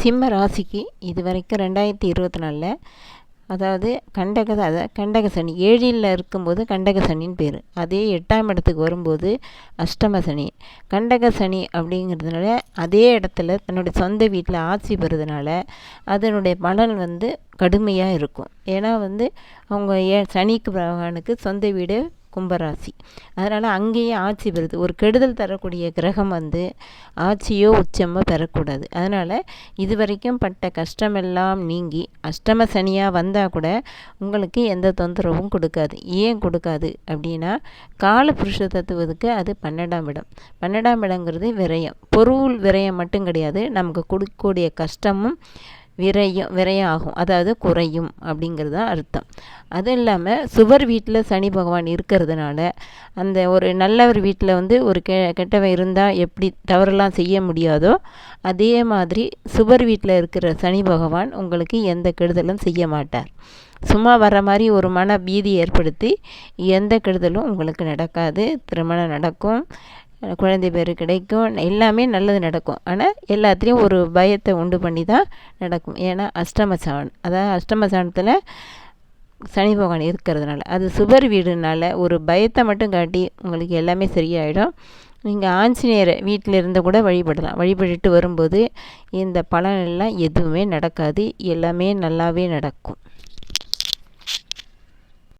சிம்ம ராசிக்கு இது வரைக்கும் ரெண்டாயிரத்தி இருபத்தி நாலில் அதாவது கண்டக அதாவது கண்டக சனி ஏழில் இருக்கும்போது கண்டக சனின்னு பேர். அதே எட்டாம் இடத்துக்கு வரும்போது அஷ்டம சனி. கண்டக சனி அப்படிங்கிறதுனால அதே இடத்துல தன்னுடைய சொந்த வீட்டில் ஆட்சி பெறுறதுனால அதனுடைய பலன் வந்து கடுமையாக இருக்கும். ஏன்னா வந்து அவங்க ஏ சனிக்கு பகவானுக்கு சொந்த வீடு கும்பராசி. அதனால் அங்கேயே ஆட்சி பெறுது. ஒரு கெடுதல் தரக்கூடிய கிரகம் வந்து ஆட்சியோ உச்சமோ பெறக்கூடாது. அதனால் இது வரைக்கும் பட்ட கஷ்டமெல்லாம் நீங்கி அஷ்டம சனியாக வந்தால் கூட உங்களுக்கு எந்த தொந்தரவும் கொடுக்காது. ஏன் கொடுக்காது? அப்படின்னா கால புருஷ தத்துவத்துக்கு அது பன்னெண்டாம் இடம். பன்னெண்டாம் இடங்கிறது விரயம். பொருள் விரயம் மட்டும் கிடையாது. நமக்கு கொடுக்கக்கூடிய கஷ்டமும் விரையும் விரையாகும். ஆகும் அதாவது குறையும் அப்படிங்கிறது தான் அர்த்தம். அது இல்லாமல் சுவர் வீட்டில் சனி பகவான் இருக்கிறதுனால அந்த ஒரு நல்லவர் வீட்டில் வந்து ஒரு கெ கெட்டவன் இருந்தால் எப்படி தவறெல்லாம் செய்ய முடியாதோ அதே மாதிரி சுவர் வீட்டில் இருக்கிற சனி பகவான் உங்களுக்கு எந்த கெடுதலும் செய்ய மாட்டார். சும்மா வர மாதிரி ஒரு மன பீதி ஏற்படுத்தி எந்த கெடுதலும் உங்களுக்கு நடக்காது. திருமணம் நடக்கும். குழந்தை பேர் கிடைக்கும். எல்லாமே நல்லது நடக்கும். ஆனால் எல்லாத்துலேயும் ஒரு பயத்தை உண்டு பண்ணி தான் நடக்கும். ஏன்னா அஷ்டம அஷ்டமசான் அதாவது அஷ்டமசானத்தில் சனி பகவான் இருக்கிறதுனால அது சுவர் வீடுனால ஒரு பயத்தை மட்டும் காட்டி உங்களுக்கு எல்லாமே சரியாயிடும். நீங்கள் ஆஞ்சநேயரை வீட்டில் இருந்து கூட வழிபடலாம். வழிபட்டுட்டு வரும்போது இந்த பலனெல்லாம் எதுவுமே நடக்காது. எல்லாமே நல்லாவே நடக்கும்.